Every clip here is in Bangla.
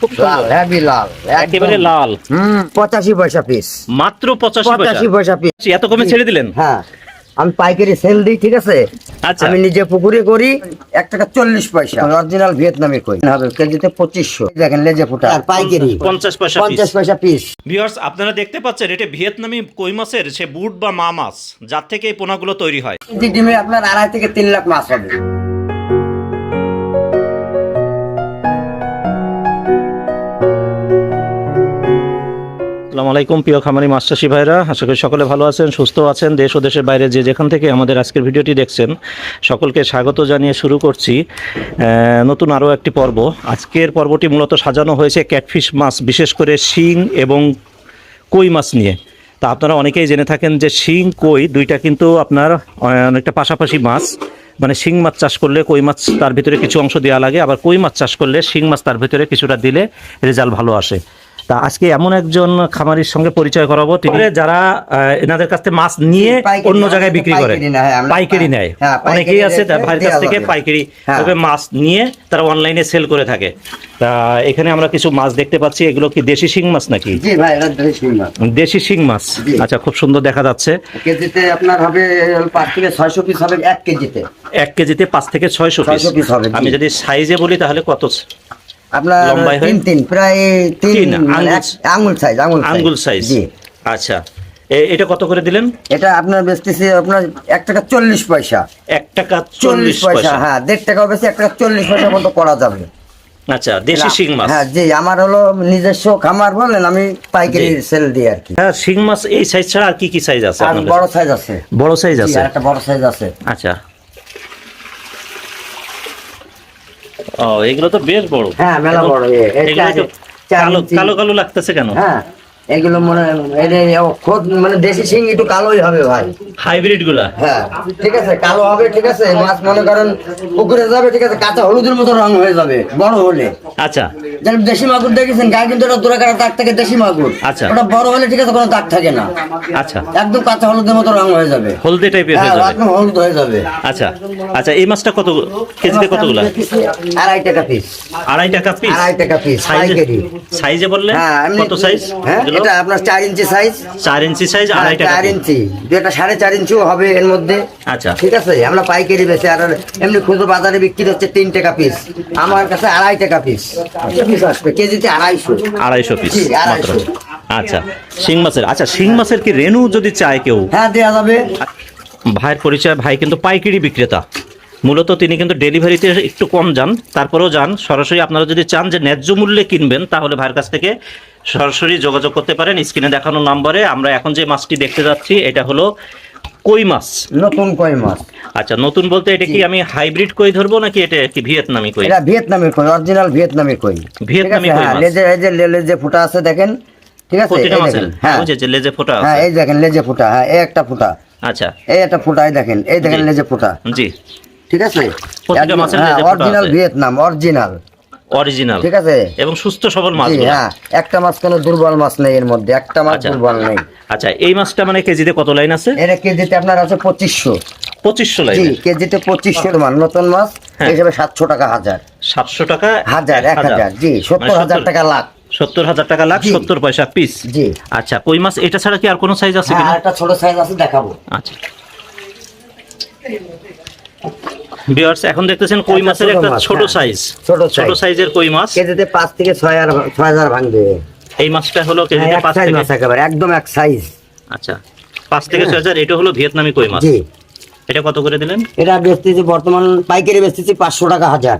খুব লাল সুন্দর লাল একেবারে লাল। হুম পঁচাশি পয়সা পিস মাত্র পঁচাশি পঁচাশি পয়সা পয়সা পিস এত কমে ছেড়ে দিলেন? হ্যাঁ আমি পাইকারি সেল দিই ঠিক আছে? আচ্ছা। আমি নিজে পুকুরে করি এক টাকা চল্লিশ পয়সা। অরিজিনাল ভিয়েতনামি কই হবে কেজিতে পঁচিশশো। দেখেন লেজে ফুটা। আর পাইকারি। পঞ্চাশ পয়সা পঞ্চাশ পয়সা পিস ভিউয়ার্স আপনারা দেখতে পাচ্ছেন এটা ভিয়েতনামি কই মাছের সে বুট বা মা মাছ যার থেকে এই পোনাগুলো তৈরি হয়। ডিমে আপনার আড়াই থেকে তিন লাখ মাছ হবে। আসসালামু আলাইকুম, প্রিয় খামারি চাষি ভাইরা আশা করি সকলে ভালো আছেন, সুস্থ আছেন। দেশ ও দেশের বাইরে যে যেখান থেকে আমাদের আজকের ভিডিওটি দেখছেন, সকলকে স্বাগত জানিয়ে শুরু করছি। নতুন আরও একটি পর্ব। আজকের পর্বটি মূলত সাজানো হয়েছে ক্যাটফিশ মাছ, বিশেষ করে শিং এবং কই মাছ নিয়ে। তা আপনারা অনেকেই জেনে থাকেন যে শিং, কই দুইটা কিন্তু আপনার অনেকটা পাশাপাশি মাছ। মানে শিং মাছ চাষ করলে কই মাছ তার ভিতরে কিছু অংশ দেওয়া লাগে, আবার কই মাছ চাষ করলে শিং মাছ তার ভিতরে কিছুটা দিলে রেজাল্ট ভালো আসে। তা আজকে এমন একজন খামারির সঙ্গে পরিচয় করাবো। তিনি যারা এনাদের কাছ থেকে মাছ নিয়ে অন্য জায়গায় বিক্রি করে। পাইকারি নেয়, হ্যাঁ, অনেকেই আছে ভাইয়ের কাছ থেকে পাইকারি হ্যাঁ। তবে মাছ নিয়ে তারা অনলাইনে সেল করে থাকে। তা এখানে আমরা কিছু মাছ দেখতে পাচ্ছি। এগুলো কি দেশি শিং মাছ নাকি? দেশি শিং মাছ। আচ্ছা খুব সুন্দর দেখা যাচ্ছে। কেজিতে আপনার হবে পাঁচ থেকে ছয়শো পিস হবে এক কেজিতে। এক কেজিতে পাঁচ থেকে ছয়শো পিস হবে, আমি যদি সাইজে বলি তাহলে কত আপনার তিন তিন প্রায় তিন তিন, আঙ্গুল- সাইজ আঙ্গুল আঙ্গুল সাইজ জি। আচ্ছা। এটা কত করে দিলেন? এটা আপনার বেচতেছি আপনার এক টাকা চল্লিশ পয়সা। এক টাকা চল্লিশ পয়সা হ্যাঁ দেড় টাকা বেশি এক টাকা চল্লিশ পয়সা মতো করা যাবে। আচ্ছা দেশি শিং মাছ। হ্যাঁ জি আমার হলো নিজস্ব খামার বলেন আমি পাইকারি সেল দিই আর কি। হ্যাঁ শিং মাছ এই সাইজ ছাড়া আর কি কি সাইজ আছে বড় সাইজ আছে। বড় সাইজ আছে? একটা বড় সাইজ আছে। আচ্ছা। ও এগুলো তো বেশ বড়। হ্যাঁ, মেলা বড়, কালো কালো কালো লাগতেছে কেন? হ্যাঁ এগুলো মনে খোদ মানে দেশি শিং একটু কালোই হবে ভাই। হাইব্রিডগুলা হ্যাঁ ঠিক আছে কালো হবে ঠিক আছে মাছ মনে করেন পুকুরে যাবে ঠিক আছে কাঁচা হলুদের মতো রং হয়ে যাবে বড় হলে। আচ্ছা। দেশি মাগুর দেখেছেন গায়ে কিন্তু ওটা দূরাকার দাগ থাকে দেশি মাগুর। আচ্ছা। ওটা বড় হলে ঠিক আছে কোনো দাগ থাকে না। আচ্ছা। একদম কাঁচা হলুদের মতো রং হয়ে যাবে। হলদে টাইপের হয়ে হ্যাঁ যাবে। একদম হলুদ হয়ে যাবে। আচ্ছা। আচ্ছা এই মাছটা কত কেজিতে কতগুলা? আড়াই টাকা পিস আড়াই টাকা পিস আড়াই টাকা পিস সাইজে পাইকারি। সাইজে বললে হ্যাঁ এমনি- কত সাইজ হ্যাঁ এটা আপনার চার ইঞ্চি সাইজ চার ইঞ্চি সাইজ আড়াই টাকা চার ইঞ্চি। যেটা সাড়ে চার ইঞ্চিও হবে এর মধ্যে। আচ্ছা। ঠিক আছে আমরা পাইকারি বেশি আর এমনি খুচরো বাজারে বিক্রি হচ্ছে তিন টাকা পিস আমার কাছে আড়াই টাকা পিস পিস আসবে কেজিতে আড়াইশো। আড়াইশো পিস মাত্র। আচ্ছা শিং মাছের আচ্ছা শিং মাছের কি রেনু যদি চায় কেউ? হ্যাঁ দেওয়া যাবে। ভাইয়ের পরিচয় ভাই কিন্তু পাইকারি বিক্রেতা। মূলত তিনি কিন্তু ডেলিভারিতে একটু কম যান তারপরেও যান। সরাসরি আপনারা যদি চান যে ন্যায্য মূল্যে কিনবেন তাহলে ভাইয়ের কাছ থেকে সরাসরি যোগাযোগ করতে পারেন। স্ক্রিনে দেখানো নম্বরে আমরা এখন যে মাছটি দেখতে যাচ্ছি এটা হলো কই মাছ? নতুন কই মাছ। আচ্ছা নতুন বলতে এটা কি আমি হাইব্রিড কই ধরবো নাকি এটা কি ভিয়েতনামি কই? এটা ভিয়েতনামের কই অরিজিনাল ভিয়েতনামি কই। ভিয়েতনামি কই হ্যাঁ মাছ। লেজে এই যে লেজে ফুটা আছে দেখেন ঠিক আছে এই দেখেন হ্যাঁ। যে লেজে ফোটা হ্যাঁ এই দেখেন লেজে ফুটা হ্যাঁ এই একটা ফুটা। আচ্ছা। এই একটা ফুটা এই দেখেন এই দেখেন লেজে ফুটা। জি। ঠিক আছে? প্রতিটা মাছের লেজে ফুটা অরিজিনাল ভিয়েতনাম অরিজিনাল। অরিজিনাল। ঠিক আছে? এবং সুস্থ সবল মাছ হ্যাঁ একটা মাছ কোনো দুর্বল মাছ নেই এর মধ্যে একটা মাছ আচ্ছা। দুর্বল নেই। আচ্ছা এই মাছটা মানে কেজিতে কত লাইন আছে? এটা কেজিতে আপনার আছে পঁচিশশো। পঁচিশশো লাইন। কেজিতে পঁচিশশো মান নতুন মাছ হ্যাঁ। হিসেবে সাতশো টাকা হাজার। সাতশো টাকা হাজার এক হাজার। জি মানে সত্তর হাজার টাকা লাখ। সত্তর হাজার টাকা লাখ সত্তর পয়সা পিস জি। আচ্ছা কই মাছ? এটা ছাড়া কি আর কোনো সাইজ আছে হ্যাঁ কিনা? একটা ছোট সাইজ আছে দেখাবো। আচ্ছা। ভিউয়ার্স এখন দেখতেছেন কই মাছের একটা মাছ, ছোট হ্যাঁ। সাইজ ছোট ছোট সাইজের কই মাছ? কেজিতে পাঁচ থেকে ছয় হাজার ছয় ভাঙবে। এই মাছটা হলো কেজিতে হ্যাঁ, এক পাঁচ সাইজ থেকে মাছ একেবারে একদম এক সাইজ আচ্ছা পাঁচ থেকে ছয় হাজার এটা হলো ভিয়েতনামি কই মাছ? জি। এটা কত করে দিলেন? এটা বেচতেছি বর্তমান পাইকারি বেচতেছি পাঁচশো টাকা হাজার।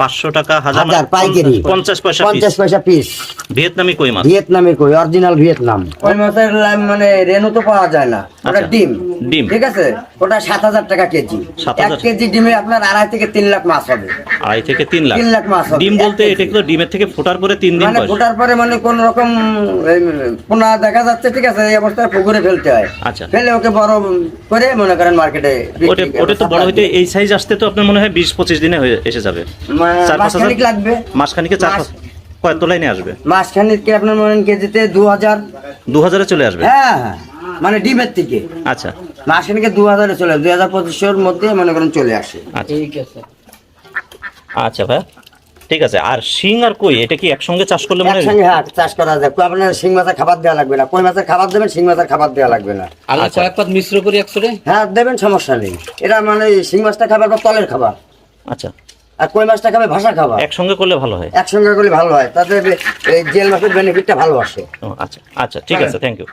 পাঁচশো টাকা হাজার হাজার পাইকারি। পঞ্চাশ পয়সা পঞ্চাশ পিস পয়সা পিস ভিয়েতনামি কই মাছ? ভিয়েতনামের কই অরিজিনাল ভিয়েতনাম। ওই মাছের মানে রেনু তো পাওয়া যায় না ওটা আচ্ছা, ডিম। ডিম। ঠিক আছে ওটা সাত হাজার টাকা কেজি। এক কেজি ডিমে আপনার আড়াই থেকে তিন লাখ মাছ হবে। আড়াই থেকে তিন লাখ? তিন লাখ মাছ হবে ডিম বলতে এটা কিন্তু ডিমের থেকে ফোটার পরে তিন দিন মানে ফোটার পরে মানে কোন রকম পোনা দেখা যাচ্ছে ঠিক আছে এই অবস্থায় পুকুরে ফেলতে হয়। আচ্ছা। ফেলে ওকে বড় করে মনে করেন মার্কেটে ওটা ওটা তো বড় হইতে এই সাইজ আসতে তো আপনার মনে হয় বিশ পঁচিশ দিনে হয়ে এসে যাবে। চার পাঁচ হাজার লাগবে। মাসখানিকে চার পাঁচ কয় তো লাইনে আসবে। মাসখানিক আপনার মনে করেন কেজিতে দু হাজার দু হাজারে চলে আসবে? হ্যাঁ হ্যাঁ মানে ডিমের থেকে। আচ্ছা। মাসখানিকে দু হাজারে চলে দুই হাজার পঁচিশশোর মধ্যে মনে করেন চলে আসে। আচ্ছা। আচ্ছা ভাই ঠিক আছে। আর শিং আর কই এটা কি একসঙ্গে চাষ করলে মনে হয়? একসঙ্গে হ্যাঁ চাষ করা যায়। আপনার শিং মাছের খাবার দেওয়া লাগবে না। কই মাছের খাবার দেবেন শিং মাছের খাবার দেওয়া লাগবে না। আচ্ছা। কয়েক পাত মিশ্র করি একসরে হ্যাঁ দেবেন সমস্যা নেই। এটা মানে শিং মাছটা খাবার বা তলের খাবার। আচ্ছা। আর কই মাছটা খাবে ভাষা খাবার। একসঙ্গে করলে ভালো হয়। একসঙ্গে করলে ভালো হয়। তাতে এই জেল মাছের বেনিফিটটা ভালো আসে। ও, আচ্ছা। আচ্ছা ঠিক আছে থ্যাংক ইউ